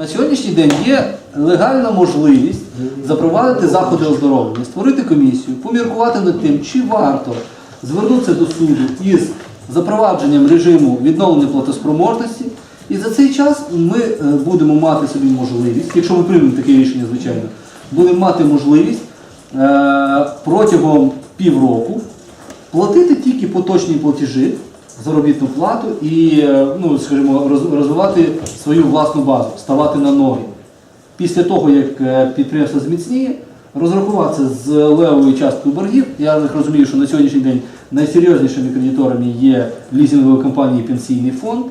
На сьогоднішній день є легальна можливість запровадити заходи оздоровлення, створити комісію, поміркувати над тим, чи варто звернутися до суду із запровадженням режиму відновлення платоспроможності. І за цей час ми е, будемо мати собі можливість, якщо ми приймемо таке рішення, звичайно, будемо мати можливість е, протягом півроку платити тільки поточні платежі, заробітну плату і е, ну, скажімо, розвивати свою власну базу, ставати на ноги. Після того, як е, підприємство зміцніє, розрахуватися з левою часткою боргів. Я так розумію, що на сьогоднішній день найсерйознішими кредиторами є лізингові компанії пенсійний фонд.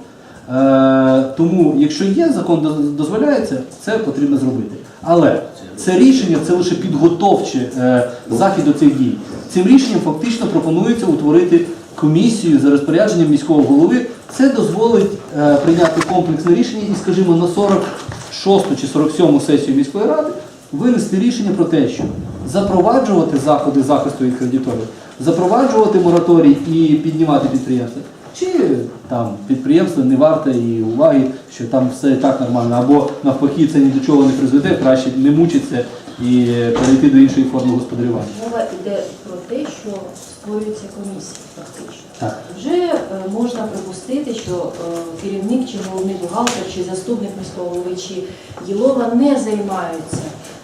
Е, Тому, якщо є, закон дозволяється, це потрібно зробити. Але це рішення це лише підготовче е, захід до цих дій. Цим рішенням фактично пропонується утворити комісію за розпорядженням міського голови. Це дозволить е, прийняти комплексне рішення і, скажімо, на 46 чи 47 сесію міської ради винести рішення про те, що запроваджувати заходи захисту від кредиторів, запроваджувати мораторій і піднімати підприємства. Чи там підприємство не варте і уваги, що там все і так нормально, або навпаки це ні до чого не призведе, краще не мучитися і перейти до іншої форми господарювання. Мова йде про те, що створюється комісія фактично. Так. Вже е, можна припустити, що е, керівник чи головний бухгалтер, чи заступник міського голови, чи Єлова не займаються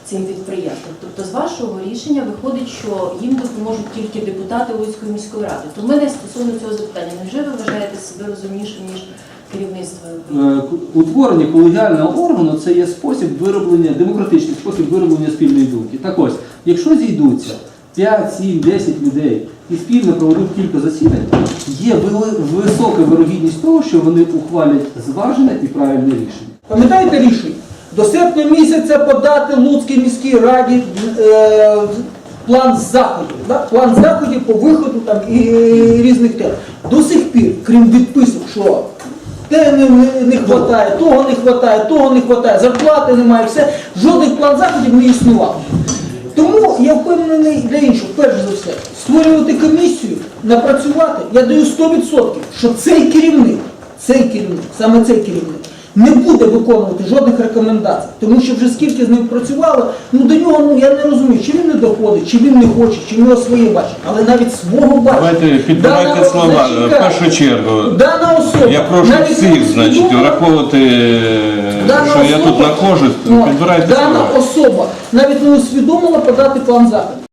цим підприємством. Тобто з вашого рішення виходить, що їм допоможуть тільки депутати Луцької міської ради. То в мене стосовно цього запитання, невже ви вважаєте себе розумнішим, ніж керівництво? Е, Утворення колегіального органу це є спосіб вироблення, демократичний спосіб вироблення спільної думки. Так ось, якщо зійдуться 5, 7, 10 людей і спільно проведуть кілька засідань, є висока вирогідність того, що вони ухвалять зважене і правильне рішення. Пам'ятаєте рішення? До серпня місяця подати Луцькій міській раді е, план заходів. Да? План заходів по виходу там, і, різних тем. До сих пір, крім відписок, що те не, не, не хватає, того не хватає, того не хватає, зарплати немає, все, жодних план заходів не існувало. Тому я впевнений для іншого, перш за все, створювати комісію, напрацювати, я даю 100%, що цей керівник, цей керівник, саме цей керівник, не буде виконувати жодних рекомендацій, тому що вже скільки з ним працювало, ну до нього ну я не розумію, чи він не доходить, чи він не хоче, чи в нього своє бачить, але навіть свого бачить. Давайте підбирайте слова. В першу чергу, Дана особа, я прошу навіть всіх, значить, враховувати, Дана що я тут особа- знаходжусь, Ну, підбирайте Дана слова. особа навіть не усвідомила подати план заходу.